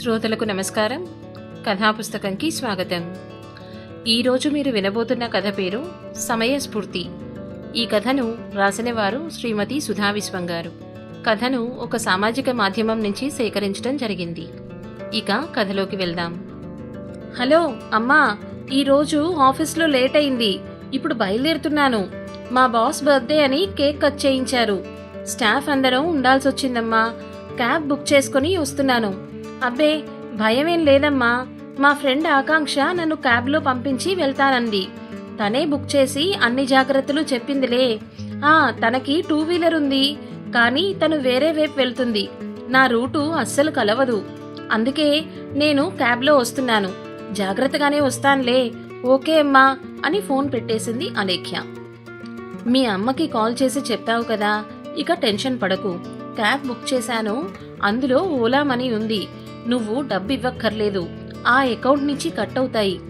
శ్రోతలకు నమస్కారం. కథాపుస్తకంకి స్వాగతం. ఈరోజు మీరు వినబోతున్న కథ పేరు సమయస్ఫూర్తి. ఈ కథను రాసినవారు శ్రీమతి సుధా విశ్వం గారు. కథను ఒక సామాజిక మాధ్యమం నుంచి సేకరించడం జరిగింది. ఇక కథలోకి వెళ్దాం. హలో అమ్మా! ఈరోజు ఆఫీస్లో లేట్ అయింది. ఇప్పుడు బయలుదేరుతున్నాను. మా బాస్ బర్త్డే అని కేక్ కట్ చేయించారు. స్టాఫ్ అందరం ఉండాల్సి వచ్చిందమ్మా క్యాబ్ బుక్ చేసుకుని వస్తున్నాను. అబ్బే భయమేం లేదమ్మా. మా ఫ్రెండ్ ఆకాంక్ష నన్ను క్యాబ్లో పంపించి వెళ్తానంది. తనే బుక్ చేసి అన్ని జాగ్రత్తలు చెప్పిందిలే. ఆ తనకి టూ వీలర్ ఉంది. కానీ తను వేరే వైపు వెళ్తుంది. నా రూటు అస్సలు కలవదు. అందుకే నేను క్యాబ్లో వస్తున్నాను. జాగ్రత్తగానే వస్తానులే. ఓకే అమ్మా అని ఫోన్ పెట్టేసింది అలేఖ్య. మీ అమ్మకి కాల్ చేసి చెప్పావు కదా ఇక టెన్షన్ పడకు. క్యాబ్ బుక్ చేశాను. అందులో ఓలా మనీ ఉంది. నువ్వు డబ్బు ఇవ్వక్కర్లేదు ఆ అకౌంట్ నుంచి కట్ అవుతాయి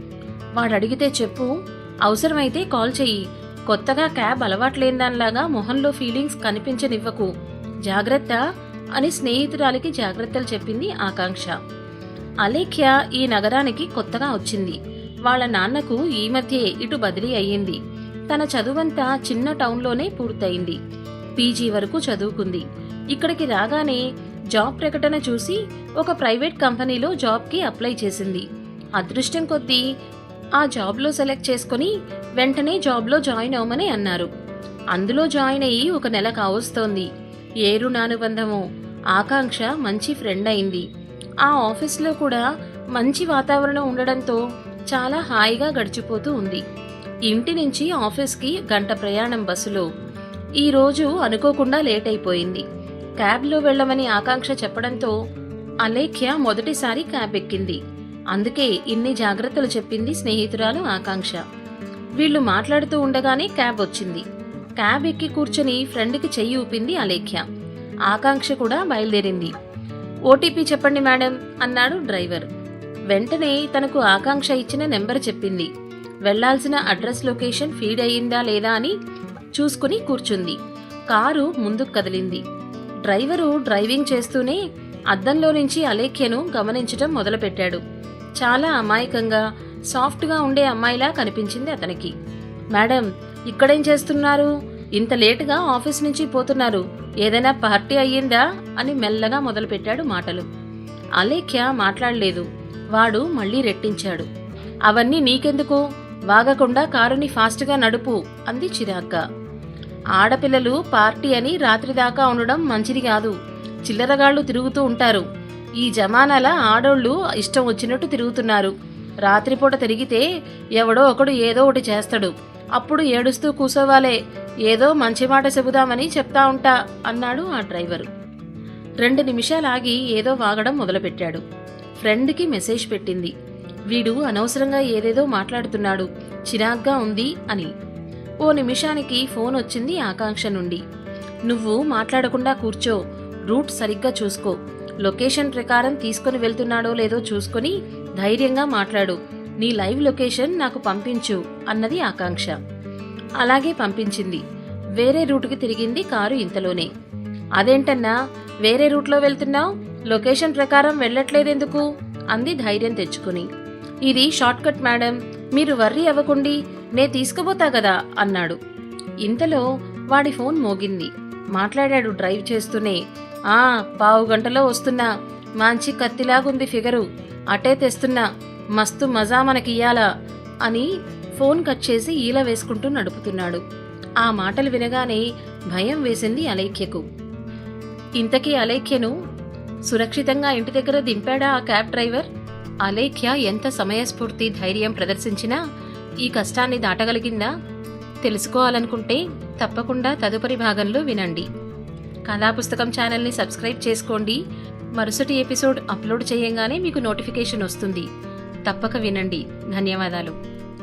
వాడు అడిగితే చెప్పు. అవసరమైతే కాల్ చెయ్యి. కొత్తగా క్యాబ్ అలవాట్లేనిదానిలాగా మొహంలో ఫీలింగ్స్ కనిపించనివ్వకు. జాగ్రత్త అని స్నేహితురాలికి జాగ్రత్తలు చెప్పింది ఆకాంక్ష. అలేఖ్య ఈ నగరానికి కొత్తగా వచ్చింది. వాళ్ళ నాన్నకు ఈ మధ్యే ఇటు బదిలీ అయ్యింది. తన చదువంతా చిన్న టౌన్లోనే పూర్తయింది. పీజీ వరకు చదువుకుంది. ఇక్కడికి రాగానే జాబ్ ప్రకటన చూసి ఒక ప్రైవేట్ కంపెనీలో జాబ్కి అప్లై చేసింది. అదృష్టం కొద్దీ ఆ జాబ్లో సెలెక్ట్ చేసుకుని వెంటనే జాబ్లో జాయిన్ అవ్వమని అన్నారు. అందులో జాయిన్ అయ్యి ఒక నెల కావస్తోంది. ఏ రుణానుబంధమో ఆకాంక్ష మంచి ఫ్రెండ్ అయింది. ఆ ఆఫీస్లో కూడా మంచి వాతావరణం ఉండడంతో చాలా హాయిగా గడిచిపోతూ ఉంది. ఇంటి నుంచి ఆఫీస్కి గంట ప్రయాణం బస్సులో. ఈరోజు అనుకోకుండా లేట్ అయిపోయింది. క్యాబ్లో వెళ్ళమని ఆకాంక్ష చెప్పడంతో అలేఖ్య మొదటిసారి క్యాబ్ ఎక్కింది అందుకే ఇన్ని జాగ్రత్తలు చెప్పింది స్నేహితురాలు ఆకాంక్ష. వీళ్ళు మాట్లాడుతూ ఉండగానే క్యాబ్ వచ్చింది. క్యాబ్ ఎక్కి కూర్చొని ఫ్రెండ్కి చెయ్యి ఊపింది అలేఖ్య. ఆకాంక్ష కూడా బయలుదేరింది. ఓటీపీ చెప్పండి మేడం అన్నాడు డ్రైవర్. వెంటనే తనకు ఆకాంక్ష ఇచ్చిన నెంబర్ చెప్పింది. వెళ్ళాల్సిన అడ్రస్ లొకేషన్ ఫీడ్ అయ్యిందా లేదా అని చూసుకుని కూర్చుంది. కారు ముందుకు కదిలింది. డ్రైవరు డ్రైవింగ్ చేస్తూనే అద్దంలో నుంచి అలేఖ్యను గమనించటం మొదలుపెట్టాడు. చాలా అమాయకంగా సాఫ్ట్గా ఉండే అమ్మాయిలా కనిపించింది అతనికి. మేడం ఇక్కడేం చేస్తున్నారు? ఇంత లేటుగా ఆఫీస్ నుంచి పోతున్నారు. ఏదైనా పార్టీ అయ్యిందా? అని మెల్లగా మొదలుపెట్టాడు మాటలు. అలేఖ్య మాట్లాడలేదు. వాడు మళ్ళీ రెట్టించాడు. అవన్నీ నీకెందుకు? వాగకుండా కారుని ఫాస్ట్గా నడుపు అంది చిరాగ్గా. ఆడపిల్లలు పార్టీ అని రాత్రి దాకా ఉండడం మంచిది కాదు. చిల్లరగాళ్ళు తిరుగుతూ ఉంటారు. ఈ జమానాల ఆడోళ్ళు ఇష్టం వచ్చినట్టు తిరుగుతున్నారు. రాత్రిపూట తిరిగితే ఎవడో ఒకడు ఏదో ఒకటి చేస్తాడు. అప్పుడు ఏడుస్తూ కూసోవాలే. ఏదో మంచి మాట చెబుదామని చెప్తా ఉంటా అన్నాడు ఆ డ్రైవరు. రెండు నిమిషాలాగి ఏదో వాగడం మొదలుపెట్టాడు. ఫ్రెండ్కి మెసేజ్ పెట్టింది. వీడు అనవసరంగా ఏదేదో మాట్లాడుతున్నాడు. చిరాగ్గా ఉంది అని. ఓ నిమిషానికి ఫోన్ వచ్చింది ఆకాంక్ష నుండి. నువ్వు మాట్లాడకుండా కూర్చో. రూట్ సరిగ్గా చూసుకో. లొకేషన్ ప్రకారం తీసుకొని వెళ్తున్నాడో లేదో చూసుకొని ధైర్యంగా మాట్లాడు. నీ లైవ్ లొకేషన్ నాకు పంపించు అన్నది ఆకాంక్ష. అలాగే పంపించింది. వేరే రూట్కి తిరిగింది కారు ఇంతలోనే. అదేంటన్నా వేరే రూట్లో వెళ్తున్నావు? లొకేషన్ ప్రకారం వెళ్ళట్లేదెందుకు? అంది ధైర్యం తెచ్చుకుని. ఇది షార్ట్కట్ మేడం. మీరు వర్రీ అవ్వకుండి. నే తీసుకుపోతా కదా అన్నాడు. ఇంతలో వాడి ఫోన్ మోగింది. మాట్లాడాడు డ్రైవ్ చేస్తూనే. ఆ పావు గంటలో వస్తున్నా. మంచి కత్తిలాగుంది ఫిగరు. అటే తెస్తున్నా. మస్తు మజా మనకియ్యాలా అని ఫోన్ కట్ చేసి ఈల వేసుకుంటూ నడుపుతున్నాడు. ఆ మాటలు వినగానే భయం వేసింది అలైఖ్యకు. ఇంతకీ అలైఖ్యను సురక్షితంగా ఇంటి దగ్గర దింపాడా ఆ క్యాబ్ డ్రైవర్? అలేఖ్య ఎంత సమయస్ఫూర్తి ధైర్యం ప్రదర్శించినా ఈ కష్టాన్ని దాటగలిగిందా? తెలుసుకోవాలనుకుంటే తప్పకుండా తదుపరి భాగంలో వినండి. కథాపుస్తకం ఛానల్ని సబ్స్క్రైబ్ చేసుకోండి. మరుసటి ఎపిసోడ్ అప్లోడ్ చేయంగానే మీకు నోటిఫికేషన్ వస్తుంది. తప్పక వినండి. ధన్యవాదాలు.